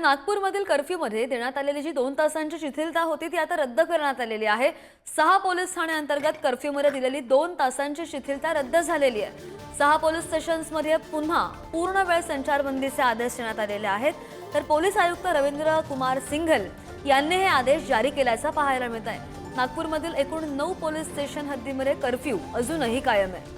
नागपूरमधील कर्फ्यूमध्ये देण्यात आलेली जी दोन तासांची शिथिलता होती ती आता रद्द करण्यात आलेली आहे. सहा पोलीस ठाण्याअंतर्गत कर्फ्यूमध्ये दिलेली दोन तासांची शिथिलता रद्द झालेली आहे. सहा पोलीस स्टेशन्समध्ये पुन्हा पूर्ण वेळ संचारबंदीचे आदेश देण्यात आलेले आहेत. तर पोलीस आयुक्त रवींद्र कुमार सिंघल यांनी हे आदेश जारी केल्याचं पाहायला मिळत आहे नागपूरमधील एकूण नऊ पोलीस स्टेशन हद्दीमध्ये कर्फ्यू अजूनही कायम आहे.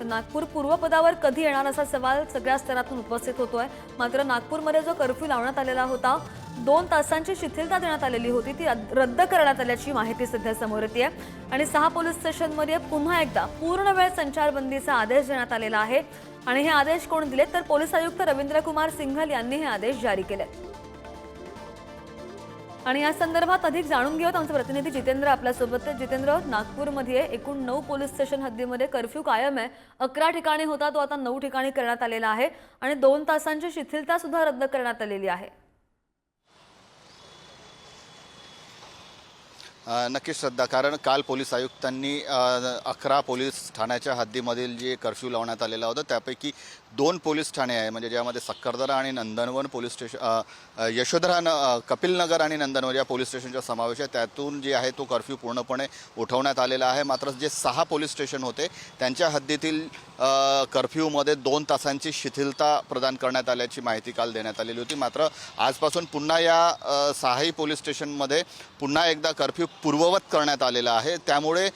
तर नागपूर पूर्वपदावर कधी येणार असा सवाल सगळ्या स्तरातून उपस्थित होतोय. मात्र नागपूरमध्ये जो कर्फ्यू लावण्यात आलेला होता दोन तासांची शिथिलता देण्यात आलेली होती. ती रद्द- करण्यात आल्याची माहिती सध्या समोर येते आणि सहा पोलीस स्टेशनमध्ये पुन्हा एकदा पूर्ण वेळ संचारबंदीचा आदेश देण्यात आलेला आहे. आणि हे आदेश कोण दिलेत? तर पोलीस आयुक्त रवींद्र कुमार सिंघल यांनी हे आदेश जारी केले आणि या संदर्भात अधिक जाणून घेऊयात आमचे प्रतिनिधी जितेंद्र आपल्यासोबत. जितेंद्र नागपूरमध्ये एकूण नऊ पोलीस स्टेशन हद्दीमध्ये कर्फ्यू कायम आहे. अकरा ठिकाणी होता तो आता नऊ ठिकाणी करण्यात आलेला आहे आणि दोन तासांची शिथिलता सुद्धा रद्द करण्यात आलेली आहे. नक्कीच श्रद्धा. कारण काल पोलीस आयुक्तांनी अकरा पोलीस ठाण्याच्या हद्दीमधील जे कर्फ्यू लावण्यात आलेला होता त्यापैकी दोन पोलीस ठाणे आहे. म्हणजे ज्यामध्ये सक्करदरा आणि नंदनवन पोलीस स्टेशन यशोधरा न कपिलनगर आणि नंदनवन या पोलीस स्टेशनचा समावेश आहे. त्यातून जे आहे तो कर्फ्यू पूर्णपणे उठवण्यात आलेला आहे. मात्र जे सहा पोलीस स्टेशन होते त्यांच्या हद्दीतील कर्फ्यूमध्ये दोन तासांची शिथिलता प्रदान करण्यात आल्याची माहिती काल देण्यात आलेली होती. मात्र आजपासून पुन्हा या सहाही पोलीस स्टेशनमध्ये पुन्हा एकदा कर्फ्यू पूर्ववत करण्यात आलेला आहे. त्यामुळे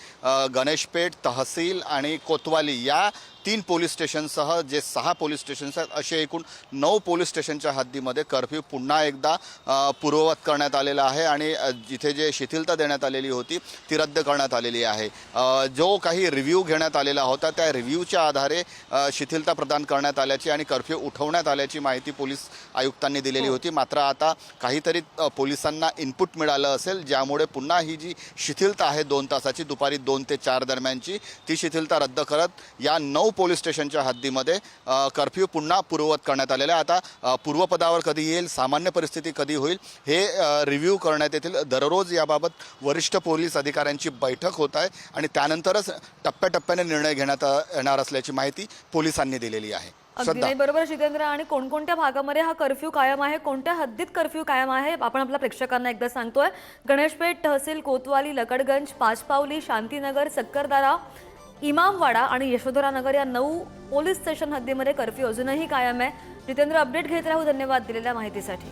गणेशपेठ तहसील आणि कोतवाली या तीन पोलीस स्टेशनसह जे सहा पोलीस स्टेशन्स आहेत असे एकूण नऊ पोलीस स्टेशनच्या हद्दीमध्ये कर्फ्यू पुन्हा एकदा पूर्ववत करण्यात आलेला आहे आणि जिथे जे शिथिलता देण्यात आलेली होती ती रद्द करण्यात आलेली आहे. जो काही रिव्ह्यू घेण्यात आलेला होता त्या रिव्ह्यूच्या आधारे शिथिलता प्रदान करण्यात आल्याची आणि कर्फ्यू उठवण्यात आल्याची माहिती पोलीस आयुक्तांनी दिलेली होती. मात्र आता काहीतरी पोलिसांना इनपुट मिळालं असेल ज्यामुळे पुन्हा ही जी शिथिलता आहे दोन तासाची दुपारी दोन ते चार दरम्यानची ती शिथिलता रद्द करत या नऊ पोलीस स्टेशनच्या हद्दीमध्ये कर्फ्यू पुन्हा पूर्ववत करण्यात आलेला आहे. आता पूर्वपदावर कधी येईल सामान्य परिस्थिती कधी होईल हे रिव्ह्यू करण्यात येतील. दररोज याबाबत वरिष्ठ पोलीस अधिकाऱ्यांची बैठक होत आहे आणि त्यानंतरच टप्प्याटप्प्याने निर्णय घेण्यात येणार असल्याची माहिती पोलिसांनी दिलेली आहे. बरोबर जितेंद्र आणि कोणकोणत्या भागामध्ये हा कर्फ्यू कायम आहे? कोणत्या हद्दीत कर्फ्यू कायम आहे? आपण आपल्या प्रेक्षकांना एकदा सांगतोय. गणेशपेठ तहसील कोतवाली लकडगंज पाचपावली शांतीनगर सक्करदारा इमामवाडा आणि यशोधरा नगर या नऊ पोलीस स्टेशन हद्दीमध्ये कर्फ्यू अजूनही कायम आहे. जितेंद्र अपडेट घेत राहू. धन्यवाद दिलेल्या माहितीसाठी.